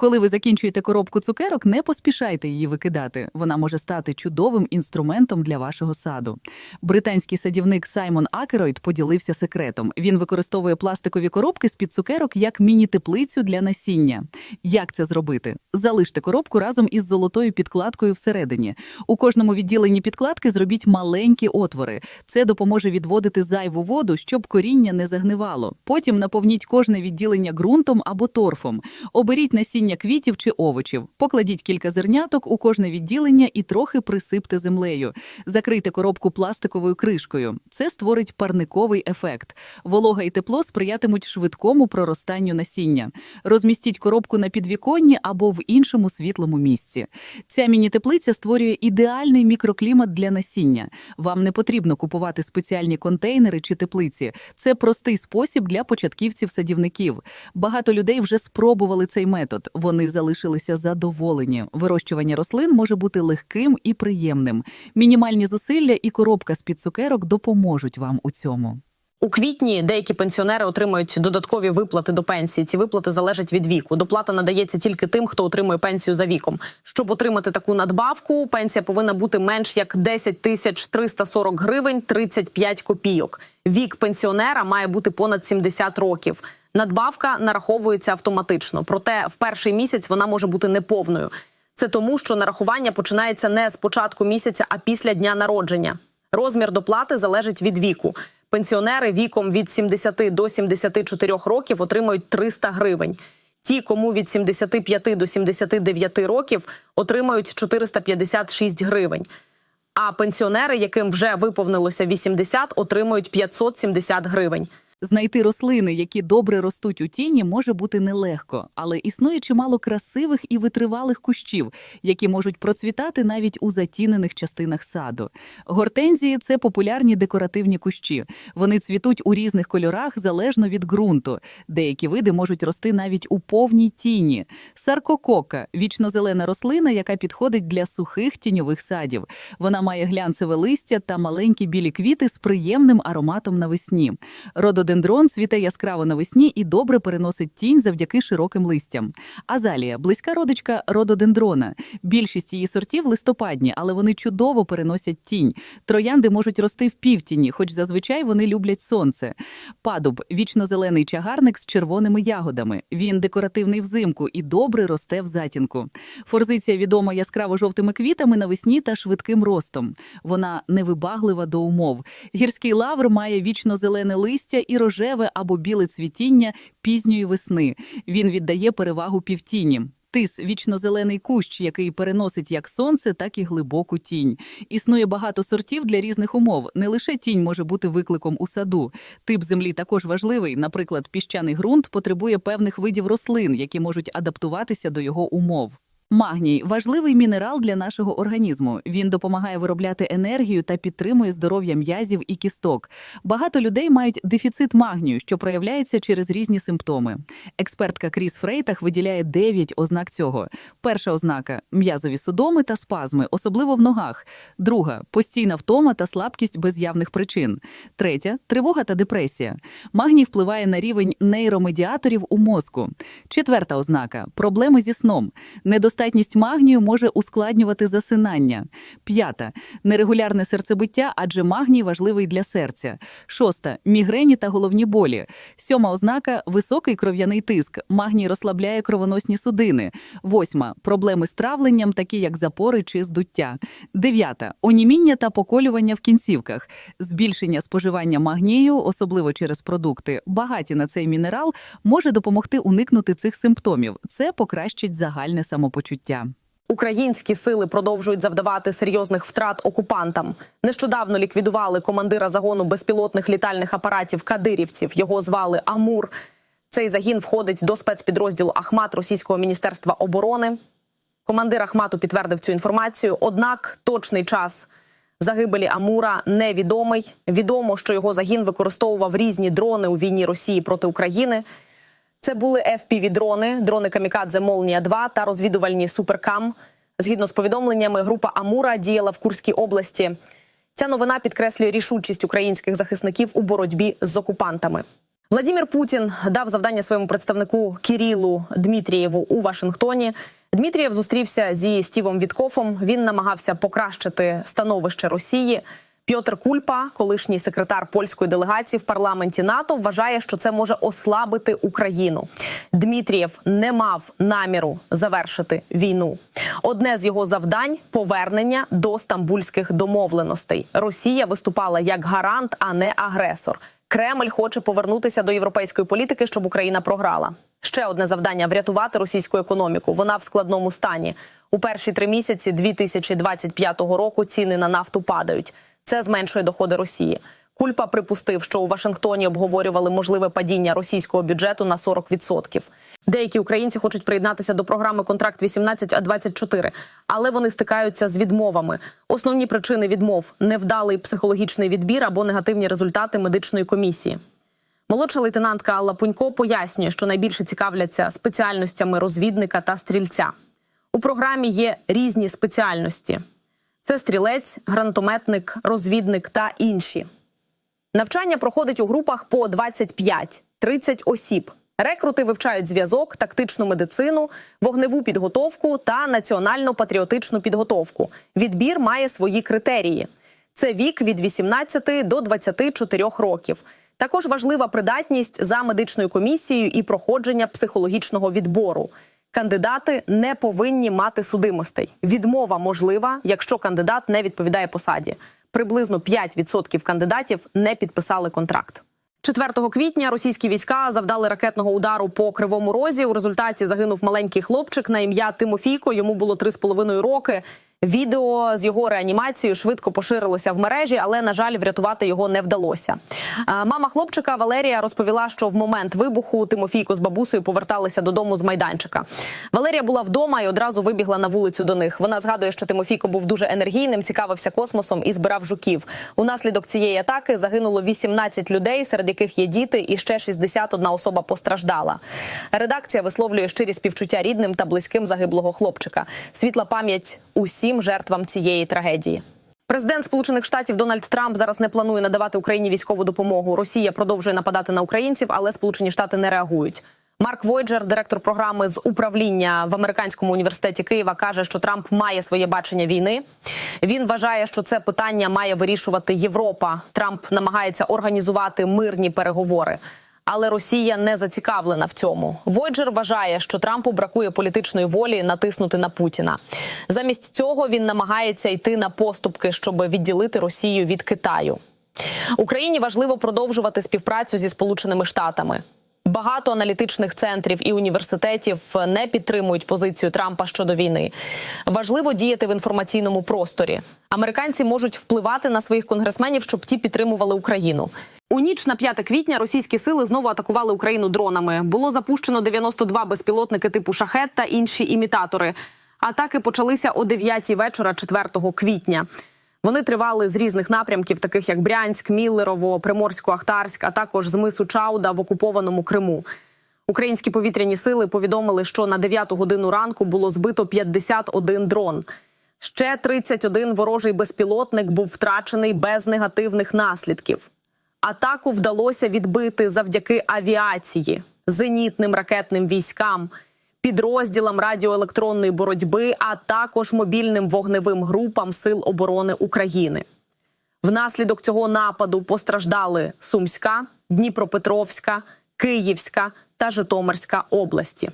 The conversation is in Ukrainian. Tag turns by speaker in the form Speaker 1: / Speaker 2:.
Speaker 1: Коли ви закінчуєте коробку цукерок, не поспішайте її викидати. Вона може стати чудовим інструментом для вашого саду. Британський садівник Саймон Акеройд поділився секретом. Він використовує пластикові коробки з-під цукерок як міні-теплицю для насіння. Як це зробити? Залиште коробку разом із золотою підкладкою всередині. У кожному відділенні підкладки зробіть маленькі отвори. Це допоможе відводити зайву воду, щоб коріння не загнивало. Потім наповніть кожне відділення ґрунтом або торфом. Оберіть насіння квітів чи овочів. Покладіть кілька зерняток у кожне відділення і трохи присипте землею. Закрийте коробку пластиковою кришкою. Це створить парниковий ефект. Волога і тепло сприятимуть швидкому проростанню насіння. Розмістіть коробку на підвіконні або в іншому світлому місці. Ця міні-теплиця створює ідеальний мікроклімат для насіння. Вам не потрібно купувати спеціальні контейнери чи теплиці. Це простий спосіб для початківців-садівників. Багато людей вже спробували цей метод. Вони залишилися задоволені. Вирощування рослин може бути легким і приємним. Мінімальні зусилля і коробка з під цукерок допоможуть вам у цьому.
Speaker 2: У квітні деякі пенсіонери отримують додаткові виплати до пенсії. Ці виплати залежать від віку. Доплата надається тільки тим, хто отримує пенсію за віком. Щоб отримати таку надбавку, пенсія повинна бути менш як 10 тисяч 340 гривень 35 копійок. Вік пенсіонера має бути понад 70 років. Надбавка нараховується автоматично, проте в перший місяць вона може бути неповною. Це тому, що нарахування починається не з початку місяця, а після дня народження. Розмір доплати залежить від віку. Пенсіонери віком від 70 до 74 років отримають 300 гривень. Ті, кому від 75 до 79 років, отримають 456 гривень. А пенсіонери, яким вже виповнилося 80, отримують 570 гривень.
Speaker 1: Знайти рослини, які добре ростуть у тіні, може бути нелегко, але існує чимало красивих і витривалих кущів, які можуть процвітати навіть у затінених частинах саду. Гортензії це популярні декоративні кущі. Вони цвітуть у різних кольорах залежно від ґрунту. Деякі види можуть рости навіть у повній тіні. Саркокока вічнозелена рослина, яка підходить для сухих тіньових садів. Вона має глянцеве листя та маленькі білі квіти з приємним ароматом навесні. Рододендрон цвіте яскраво навесні і добре переносить тінь завдяки широким листям. Азалія близька родичка рододендрона. Більшість її сортів листопадні, але вони чудово переносять тінь. Троянди можуть рости в півтіні, хоч зазвичай вони люблять сонце. Падуб вічнозелений чагарник з червоними ягодами. Він декоративний взимку і добре росте в затінку. Форзиція відома яскраво жовтими квітами навесні та швидким ростом. Вона невибаглива до умов. Гірський лавр має вічно-зелене листя і рожеве або біле цвітіння пізньої весни. Він віддає перевагу півтіні. Тис вічнозелений кущ, який переносить як сонце, так і глибоку тінь. Існує багато сортів для різних умов. Не лише тінь може бути викликом у саду. Тип землі також важливий. Наприклад, піщаний ґрунт потребує певних видів рослин, які можуть адаптуватися до його умов. Магній важливий мінерал для нашого організму. Він допомагає виробляти енергію та підтримує здоров'я м'язів і кісток. Багато людей мають дефіцит магнію, що проявляється через різні симптоми. Експертка Кріс Фрейтах виділяє 9 ознак цього. Перша ознака м'язові судоми та спазми, особливо в ногах. Друга постійна втома та слабкість без явних причин. Третя тривога та депресія. Магній впливає на рівень нейромедіаторів у мозку. Четверта ознака проблеми зі сном. Недостатність магнію може ускладнювати засинання. П'ята нерегулярне серцебиття, адже магній важливий для серця. Шоста мігрені та головні болі. Сьома ознака високий кров'яний тиск. Магній розслабляє кровоносні судини. Восьма проблеми з травленням, такі як запори чи здуття. Дев'ята оніміння та поколювання в кінцівках. Збільшення споживання магнію, особливо через продукти, багаті на цей мінерал, може допомогти уникнути цих симптомів. Це покращить загальне самопочуття.
Speaker 2: Українські сили продовжують завдавати серйозних втрат окупантам. Нещодавно ліквідували командира загону безпілотних літальних апаратів кадирівців. Його звали Амур. Цей загін входить до спецпідрозділу Ахмат Російського міністерства оборони. Командир Ахмату підтвердив цю інформацію. Однак точний час загибелі Амура невідомий. Відомо, що його загін використовував різні дрони у війні Росії проти України. Це були FPV-дрони, дрони Камікадзе Молнія 2 та розвідувальні Суперкам. Згідно з повідомленнями, група Амура діяла в Курській області. Ця новина підкреслює рішучість українських захисників у боротьбі з окупантами. Владимир Путін дав завдання своєму представнику Кірілу Дмитрієву у Вашингтоні. Дмитрієв зустрівся зі Стівом Віткофом. Він намагався покращити становище Росії. Пьотр Кульпа, колишній секретар польської делегації в парламенті НАТО, вважає, що це може ослабити Україну. Дмитрієв не мав наміру завершити війну. Одне з його завдань повернення до стамбульських домовленостей. Росія виступала як гарант, а не агресор. Кремль хоче повернутися до європейської політики, щоб Україна програла. Ще одне завдання врятувати російську економіку. Вона в складному стані. У перші три місяці 2025 року ціни на нафту падають. Це зменшує доходи Росії. Кульпа припустив, що у Вашингтоні обговорювали можливе падіння російського бюджету на 40%. Деякі українці хочуть приєднатися до програми Контракт 18 а 24 але вони стикаються з відмовами. Основні причини відмов невдалий психологічний відбір або негативні результати медичної комісії. Молодша лейтенантка Алла Пунько пояснює, що найбільше цікавляться спеціальностями розвідника та стрільця. У програмі є різні спеціальності: це стрілець, гранатометник, розвідник та інші. Навчання проходить у групах по 25-30 осіб. Рекрути вивчають зв'язок, тактичну медицину, вогневу підготовку та національно-патріотичну підготовку. Відбір має свої критерії. Це вік від 18 до 24 років. Також важлива придатність за медичною комісією і проходження психологічного відбору. Кандидати не повинні мати судимостей. Відмова можлива, якщо кандидат не відповідає посаді. Приблизно 5% кандидатів не підписали контракт. 4 квітня російські війська завдали ракетного удару по кривому розі. У результаті загинув маленький хлопчик на ім'я Тимофійко. Йому було 3,5 роки. Відео з його реанімацією швидко поширилося в мережі, але на жаль, врятувати його не вдалося. Мама хлопчика Валерія розповіла, що в момент вибуху Тимофійко з бабусею поверталися додому з майданчика. Валерія була вдома і одразу вибігла на вулицю до них. Вона згадує, що Тимофійко був дуже енергійним, цікавився космосом і збирав жуків. Унаслідок цієї атаки загинуло 18 людей, серед яких є діти, і ще 61 особа постраждала. Редакція висловлює щирі співчуття рідним та близьким загиблого хлопчика. Світла пам'ять усім жертвам цієї трагедії. Президент Сполучених Штатів Дональд Трамп зараз не планує надавати Україні військову допомогу. Росія продовжує нападати на українців, але Сполучені Штати не реагують. Марк Войджер, директор програми з управління в американському університеті Києва, каже, що Трамп має своє бачення війни. Він вважає, що це питання має вирішувати Європа. Трамп намагається організувати мирні переговори. Але Росія не зацікавлена в цьому. Войджер вважає, що Трампу бракує політичної волі натиснути на Путіна. Замість цього він намагається йти на поступки, щоб відділити Росію від Китаю. Україні важливо продовжувати співпрацю зі Сполученими Штатами. Багато аналітичних центрів і університетів не підтримують позицію Трампа щодо війни. Важливо діяти в інформаційному просторі. Американці можуть впливати на своїх конгресменів, щоб ті підтримували Україну. У ніч на 5 квітня російські сили знову атакували Україну дронами. Було запущено 92 безпілотники типу шахет та інші імітатори. Атаки почалися о 9 вечора 4 квітня. Вони тривали з різних напрямків, таких як Брянськ, Міллерово, Приморсько-Ахтарськ, а також з мису Чауда в окупованому Криму. Українські повітряні сили повідомили, що на 9 годину ранку було збито 51 дрон. Ще 31 ворожий безпілотник був втрачений без негативних наслідків. Атаку вдалося відбити завдяки авіації, зенітним ракетним військам, підрозділам радіоелектронної боротьби, а також мобільним вогневим групам Сил оборони України. Внаслідок цього нападу постраждали Сумська, Дніпропетровська, Київська та Житомирська області.